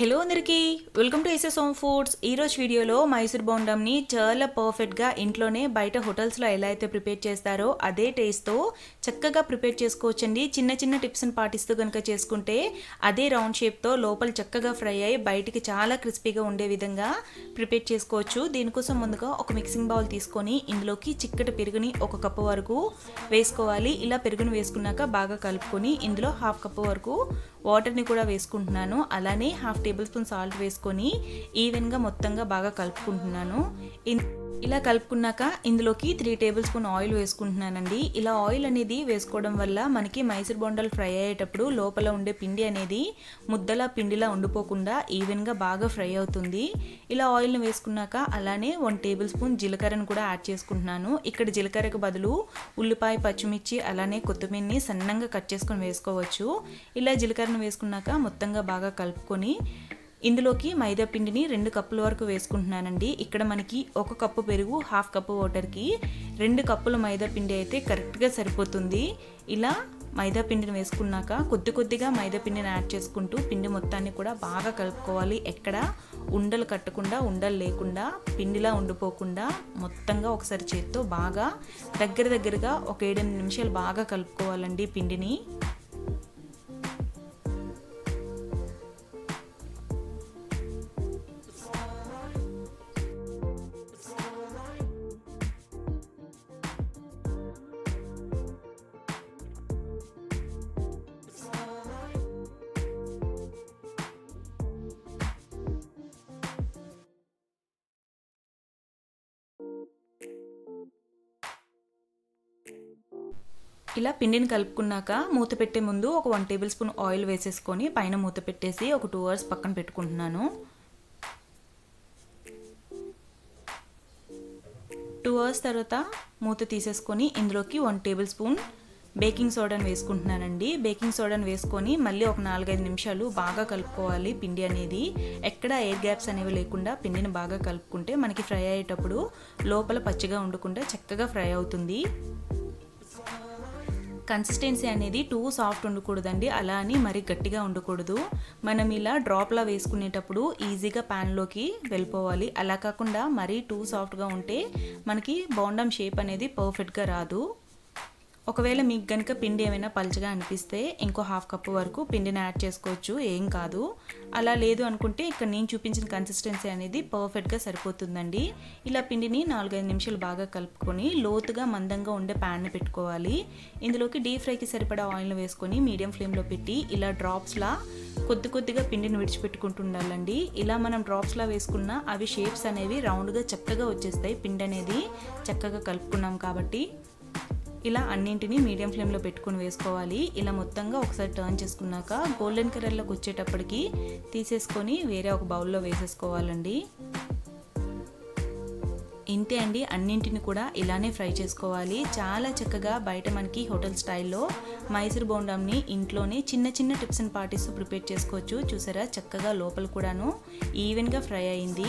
Hello అందరికీ welcome to SS home foods ఈరోజు వీడియోలో మైసూర్ బోండంని చాలా పర్ఫెక్ట్గా ఇంట్లోనే బయట హోటల్స్లో ఎలా అయితే ప్రిపేర్ చేస్తారో అదే టేస్ట్తో చక్కగా ప్రిపేర్ చేసుకోవచ్చండి. చిన్న చిన్న టిప్స్ని పాటిస్తూ కనుక చేసుకుంటే అదే రౌండ్ షేప్తో లోపల చక్కగా ఫ్రై అయ్యి బయటికి చాలా క్రిస్పీగా ఉండే విధంగా ప్రిపేర్ చేసుకోవచ్చు. దీనికోసం ముందుగా ఒక మిక్సింగ్ బౌల్ తీసుకొని ఇందులోకి చిక్కటి పెరుగుని ఒక కప్పు వరకు వేసుకోవాలి. ఇలా పెరుగుని వేసుకున్నాక బాగా కలుపుకొని ఇందులో హాఫ్ కప్పు వరకు వాటర్ని కూడా వేసుకుంటున్నాను. అలానే హాఫ్ టేబుల్ స్పూన్ సాల్ట్ వేసుకొని ఈవెన్గా మొత్తంగా బాగా కలుపుకుంటున్నాను. ఇన్- ఇలా కలుపుకున్నాక ఇందులోకి త్రీ టేబుల్ స్పూన్ ఆయిల్ వేసుకుంటున్నానండి. ఇలా ఆయిల్ అనేది వేసుకోవడం వల్ల మనకి మైసూర్ బొండాలు ఫ్రై అయ్యేటప్పుడు లోపల ఉండే పిండి అనేది ముద్దలా పిండిలా ఉండిపోకుండా ఈవెన్గా బాగా ఫ్రై అవుతుంది. ఇలా ఆయిల్ని వేసుకున్నాక అలానే వన్ టేబుల్ స్పూన్ జీలకర్రను కూడా యాడ్ చేసుకుంటున్నాను. ఇక్కడ జీలకర్రకు బదులు ఉల్లిపాయ పచ్చిమిర్చి అలానే కొత్తిమీరని సన్నంగా కట్ చేసుకొని వేసుకోవచ్చు. ఇలా జీలకర్రను వేసుకున్నాక మొత్తంగా బాగా కలుపుకొని ఇందులోకి మైదా పిండిని రెండు కప్పుల వరకు వేసుకుంటున్నానండి. ఇక్కడ మనకి ఒక కప్పు పెరుగు హాఫ్ కప్పు వాటర్కి రెండు కప్పుల మైదా పిండి అయితే కరెక్ట్గా సరిపోతుంది. ఇలా మైదా పిండిని వేసుకున్నాక కొద్ది కొద్దిగా మైదా పిండిని యాడ్ చేసుకుంటూ పిండి మొత్తాన్ని కూడా బాగా కలుపుకోవాలి. ఎక్కడ? ఉండలు కట్టకుండా ఉండలు లేకుండా పిండిలా ఉండిపోకుండా మొత్తంగా ఒకసారి చేత్తో బాగా దగ్గర దగ్గరగా ఒక ఏడెనిమిది నిమిషాలు బాగా కలుపుకోవాలండి పిండిని. ఇలా పిండిని కలుపుకున్నాక మూత పెట్టే ముందు ఒక వన్ టేబుల్ స్పూన్ ఆయిల్ వేసేసుకొని పైన మూత పెట్టేసి ఒక టూ అవర్స్ పక్కన పెట్టుకుంటున్నాను. టూ అవర్స్ తర్వాత మూత తీసేసుకొని ఇందులోకి వన్ టేబుల్ స్పూన్ బేకింగ్ సోడాని వేసుకుంటున్నానండి. బేకింగ్ సోడాని వేసుకొని మళ్ళీ ఒక నాలుగైదు నిమిషాలు బాగా కలుపుకోవాలి పిండి అనేది. ఎక్కడ ఎయిర్ గ్యాప్స్ అనేవి లేకుండా పిండిని బాగా కలుపుకుంటే మనకి ఫ్రై అయ్యేటప్పుడు లోపల పచ్చిగా ఉండకుండా చక్కగా ఫ్రై అవుతుంది. కన్సిస్టెన్సీ అనేది టూ సాఫ్ట్ ఉండకూడదండి. అలా అని మరీ గట్టిగా ఉండకూడదు. మనం ఇలా డ్రాప్లా వేసుకునేటప్పుడు ఈజీగా ప్యాన్లోకి వెళ్ళిపోవాలి. అలా కాకుండా మరీ టూ సాఫ్ట్గా ఉంటే మనకి బౌండమ్ షేప్ అనేది పర్ఫెక్ట్గా రాదు. ఒకవేళ మీకు కనుక పిండి ఏమైనా పలుచగా అనిపిస్తే ఇంకో హాఫ్ కప్పు వరకు పిండిని యాడ్ చేసుకోవచ్చు ఏం కాదు. అలా లేదు అనుకుంటే ఇక్కడ నేను చూపించిన కన్సిస్టెన్సీ అనేది పర్ఫెక్ట్గా సరిపోతుందండి. ఇలా పిండిని నాలుగైదు నిమిషాలు బాగా కలుపుకొని లోతుగా మందంగా ఉండే ప్యాన్ని పెట్టుకోవాలి. ఇందులోకి డీప్ ఫ్రైకి సరిపడా ఆయిల్ను వేసుకొని మీడియం ఫ్లేమ్లో పెట్టి ఇలా డ్రాప్స్లా కొద్ది కొద్దిగా పిండిని విడిచిపెట్టుకుంటూ ఉండాలండి ఇలా మనం డ్రాప్స్లా వేసుకున్న అవి షేప్స్ అనేవి రౌండ్గా చక్కగా వచ్చేస్తాయి. పిండి అనేది చక్కగా కలుపుకున్నాం కాబట్టి ఇలా అన్నింటినీ మీడియం ఫ్లేమ్లో పెట్టుకుని వేసుకోవాలి. ఇలా మొత్తంగా ఒకసారి టర్న్ చేసుకున్నాక గోల్డెన్ కలర్లోకి వచ్చేటప్పటికి తీసేసుకొని వేరే ఒక బౌల్లో వేసేసుకోవాలండి. ఇంతే అండి అన్నింటిని కూడా ఇలానే ఫ్రై చేసుకోవాలి. చాలా చక్కగా బయట మనకి హోటల్ స్టైల్లో మైసూర్ బోండాంని ఇంట్లోనే చిన్న చిన్న టిప్స్ అండ్ పార్టీస్ ప్రిపేర్ చేసుకోవచ్చు. చూసారా? చక్కగా లోపల కూడాను ఈవెన్గా ఫ్రై అయింది.